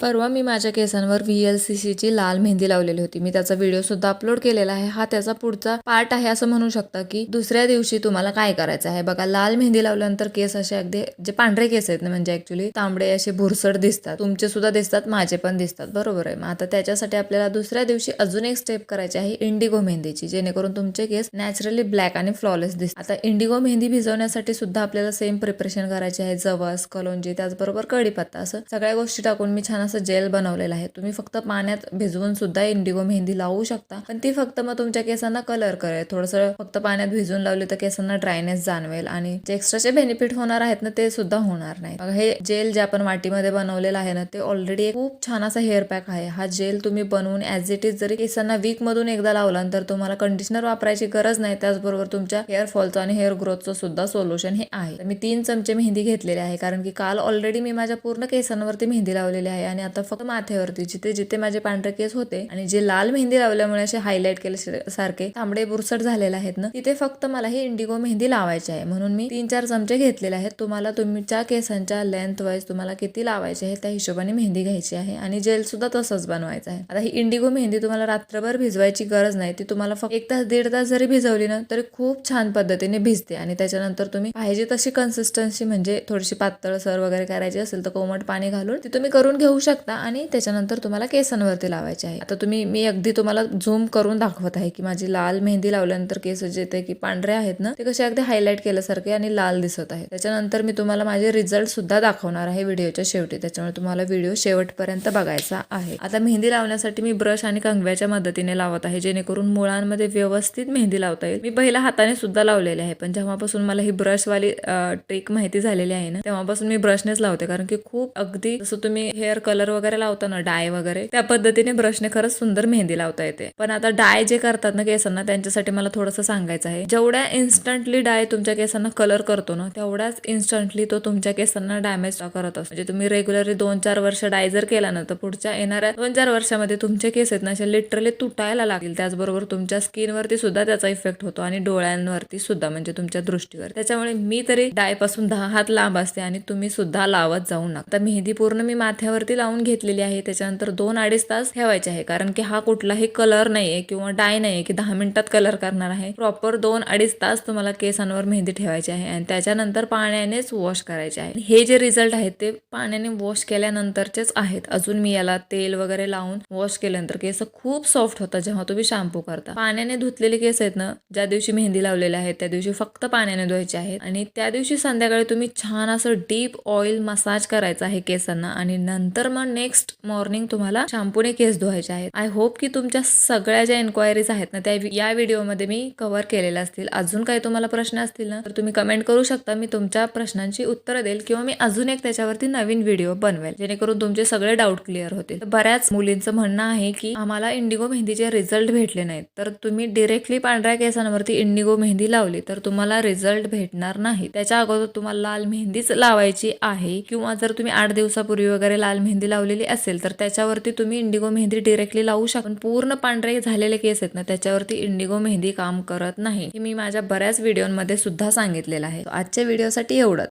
परवा मी माझ्या केसांवर V L C सीची लाल मेहंदी लावलेली होती. मी त्याचा व्हिडिओ सुद्धा अपलोड केलेला आहे. हा त्याचा पुढचा पार्ट आहे असं म्हणू शकता की दुसऱ्या दिवशी तुम्हाला काय करायचं आहे? बघा लाल मेहंदी लावल्यानंतर केस असे अगदी जे पांढरे केस आहेत ना म्हणजे ऍक्च्युली तांबडे असे भुरसड दिसतात. तुमचे सुद्धा दिसतात माझे पण दिसतात. बरोबर आहे. मग आता त्याच्यासाठी आपल्याला दुसऱ्या दिवशी अजून एक स्टेप करायची आहे इंडिगो मेहंदीची जेणेकरून तुमचे केस नॅचरली ब्लॅक आणि फ्लॉलेस दिसतात. आता इंडिगो मेहंदी भिजवण्यासाठी सुद्धा आपल्याला सेम प्रिपरेशन करायची आहे. जवस कलोंजी त्याचबरोबर कढीपत्ता असं सगळ्या गोष्टी टाकून मी छान असं जेल बनवलेलं आहे. तुम्ही फक्त पाण्यात भिजवून सुद्धा इंडिगो मेहंदी लावू शकता. पण ती फक्त मग तुमच्या केसांना कलर करेल. थोडंसं फक्त पाण्यात भिजवून लावली तर केसांना ड्रायनेस जाणवेल आणि जे एक्स्ट्राचे बेनिफिट होणार आहेत ना ते सुद्धा होणार नाही. हे जेल जे आपण वाटीमध्ये बनवलेलं आहे ना ते ऑलरेडी एक खूप छान असा हेअर पॅक आहे. हा जेल तुम्ही बनवून ऍज इट इज जरी केसांना वीक मधून एकदा लावला तर तुम्हाला कंडिशनर वापरायची गरज नाही. त्याचबरोबर तुमच्या हेअर फॉलचं आणि हेअर ग्रोथचं सुद्धा सोल्युशन हे आहे. मी तीन चमचे मेहंदी घेतलेले आहे कारण की काल ऑलरेडी मी माझ्या पूर्ण केसांवरती मेहंदी लावलेली आहे आणि आता फक्त माथ्यावरती जिथे जिथे माझे पांढरे केस होते आणि जे लाल मेहंदी लावल्यामुळे असे हायलाईट केले सारखे तांबडे बुरसट झालेले आहेत ना तिथे फक्त मला ही इंडिगो मेहंदी लावायची आहे. म्हणून मी तीन चार चमचे घेतलेले आहेत. तुम्हाला तुमच्या केसांच्या लेंथ वाईज तुम्हाला किती लावायचे आहे त्या हिशोबाने मेहंदी घ्यायची आहे आणि जेल सुद्धा तसंच बनवायचं आहे. आता ही इंडिगो मेहंदी तुम्हाला रात्रभर भिजवायची गरज नाही. ती तुम्हाला फक्त एक तास दीड तास जरी भिजवली ना तरी खूप छान पद्धतीने भिजते आणि त्याच्यानंतर तुम्ही पाहिजे तशी कन्सिस्टन्सी म्हणजे थोडीशी पातळ सर वगैरे करायची असेल तर कोमट पाणी घालून ती तुम्ही करून घेऊ शकता शकता आणि त्याच्यानंतर तुम्हाला केसांवरती लावायचे आहे. आता तुम्ही मी अगदी तुम्हाला झूम करून दाखवत आहे की माझी लाल मेहंदी लावल्यानंतर केस जे ते की पांढरे आहेत ना ते कसे अगदी हायलाईट केल्यासारखे आणि लाल दिसत आहे त्याच्यानंतर मी तुम्हाला माझे रिझल्ट सुद्धा दाखवणार आहे व्हिडिओच्या शेवटी. त्याच्यामुळे तुम्हाला व्हिडिओ शेवटपर्यंत बघायचा आहे. आता मेहंदी लावण्यासाठी मी ब्रश आणि कंगव्याच्या मदतीने लावत आहे जेणेकरून मुळांमध्ये व्यवस्थित मेहंदी लावता येईल. मी पहिला हाताने सुद्धा लावलेले आहे पण जेव्हापासून मला ही ब्रशवाली ट्रिक माहिती झालेली आहे ना तेव्हापासून मी ब्रशनेच लावते. कारण की खूप अगदी जसं तुम्ही हेअर कलर कलर वगैरे लावतो ना डाय वगैरे त्या पद्धतीने ब्रशने खरंच सुंदर मेहंदी लावता येते. पण आता डाय जे करतात ना केसांना त्यांच्यासाठी मला थोडंसं सांगायचं आहे. जेवढ्या इन्स्टंटली डाय तुमच्या केसांना कलर करतो ना तेवढ्याच इन्स्टंटली तो तुमच्या केसांना डॅमेज करत असतो. म्हणजे तुम्ही रेग्युलरली दोन चार वर्ष डाय जर केला ना तर पुढच्या येणाऱ्या दोन चार वर्षामध्ये तुमचे केस आहेत ना असे लिटरली तुटायला लागतील. त्याचबरोबर तुमच्या स्किनवरती सुद्धा त्याचा इफेक्ट होतो आणि डोळ्यांवरती सुद्धा म्हणजे तुमच्या दृष्टीवर. त्याच्यामुळे मी तरी डायपासून दहा हात लांब असते आणि तुम्ही सुद्धा लावत जाऊ नका. तर मेहंदी पूर्ण मी माथ्यावरती लावून घेतलेली आहे त्याच्यानंतर दोन अडीच तास ठेवायचे आहे. कारण की हा कुठलाही कलर नाहीये किंवा डाय नाहीये की दहा मिनिटात कलर करणार आहे. प्रॉपर दोन अडीच तास तुम्हाला केसांवर मेहंदी ठेवायची आहे आणि त्याच्यानंतर पाण्यानेच वॉश करायचे आहे. हे जे रिझल्ट आहेत ते पाण्याने वॉश केल्यानंतरचेच आहेत. अजून मी याला तेल वगैरे लावून वॉश केल्यानंतर केस खूप सॉफ्ट होतात जेव्हा तुम्ही शॅम्पू करता. पाण्याने धुतलेले केस आहेत ना ज्या दिवशी मेहंदी लावलेले आहेत त्या दिवशी फक्त पाण्याने धुवायचे आहेत. आणि त्या दिवशी संध्याकाळी तुम्ही छान असं डीप ऑइल मसाज करायचा आहे केसांना आणि नंतर मग नेक्स्ट मॉर्निंग तुम्हाला शॅम्पूने केस धुवायचे आहेत. आय होप की तुमच्या सगळ्या ज्या इन्क्वायरीज आहेत ना त्या या व्हिडिओमध्ये मी कव्हर केलेल्या असतील. अजून काही तुम्हाला प्रश्न असतील ना तर तुम्ही कमेंट करू शकता. मी तुमच्या प्रश्नांची उत्तरं देईल किंवा मी अजून एक त्याच्यावरती नवीन व्हिडिओ बनवेल जेणेकरून तुमचे सगळे डाऊट क्लिअर होतील. तर बऱ्याच मुलींचं म्हणणं आहे की आम्हाला इंडिगो मेहंदीचे रिझल्ट भेटले नाहीत. तर तुम्ही डिरेक्टली पांढऱ्या केसांवरती इंडिगो मेहंदी लावली तर तुम्हाला रिझल्ट भेटणार नाही. त्याच्या अगोदर तुम्हाला लाल मेहंदीच लावायची आहे किंवा जर तुम्ही आठ दिवसापूर्वी वगैरे लाल मेहंदी लावलेली असेल तर त्याच्यावरती तुम्ही इंडिगो मेहंदी डिरेक्टली लावू शकता. पूर्ण पांढरे झालेले केस आहेत ना त्याच्यावरती इंडिगो मेहंदी काम करत नाही. हे मी माझ्या बऱ्याच व्हिडिओमध्ये सुद्धा सांगितलेलं आहे. आजच्या व्हिडिओसाठी एवढंच.